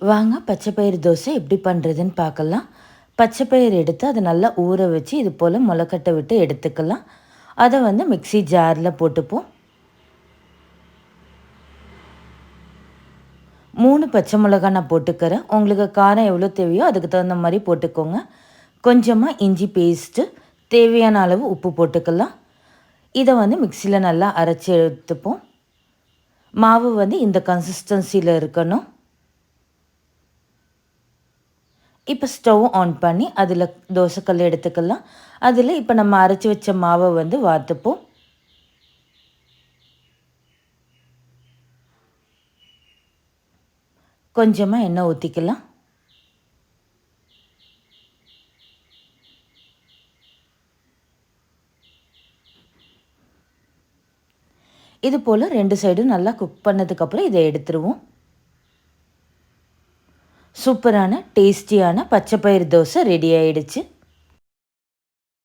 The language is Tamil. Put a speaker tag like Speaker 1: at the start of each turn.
Speaker 1: வாங்க பச்சை பயிறு தோசை எப்படி பண்ணுறதுன்னு பார்க்கலாம். பச்சை பயிறு எடுத்து அதை நல்லா ஊற வச்சு இது போல் முளைக்கட்டை விட்டு எடுத்துக்கலாம். அதை வந்து மிக்ஸி ஜாரில் போட்டுப்போம். மூணு பச்சை மிளகா நான் போட்டுக்கிறேன். உங்களுக்கு காரம் எவ்வளோ தேவையோ அதுக்கு தகுந்த மாதிரி போட்டுக்கோங்க. கொஞ்சமாக இஞ்சி பேஸ்ட்டு தேவையான அளவு உப்பு போட்டுக்கலாம். இதை வந்து மிக்சியில் நல்லா அரைச்சி எடுத்துப்போம். மாவு வந்து இந்த கன்சிஸ்டன்சியில் இருக்கணும். இப்போ ஸ்டவ் ஆன் பண்ணி அதில் தோசைக்கல் எடுத்துக்கலாம். அதில் இப்போ நம்ம அரைச்சி வச்ச மாவை வந்து வார்த்துப்போம். கொஞ்சமாக எண்ணெய் ஊற்றிக்கலாம் இது போல் ரெண்டு சைடும் நல்லா குக் பண்ணதுக்கப்புறம் இதை எடுத்துருவோம். சூப்பரான டேஸ்டியான பச்சை தோசை ரெடி ஆயிடுச்சு.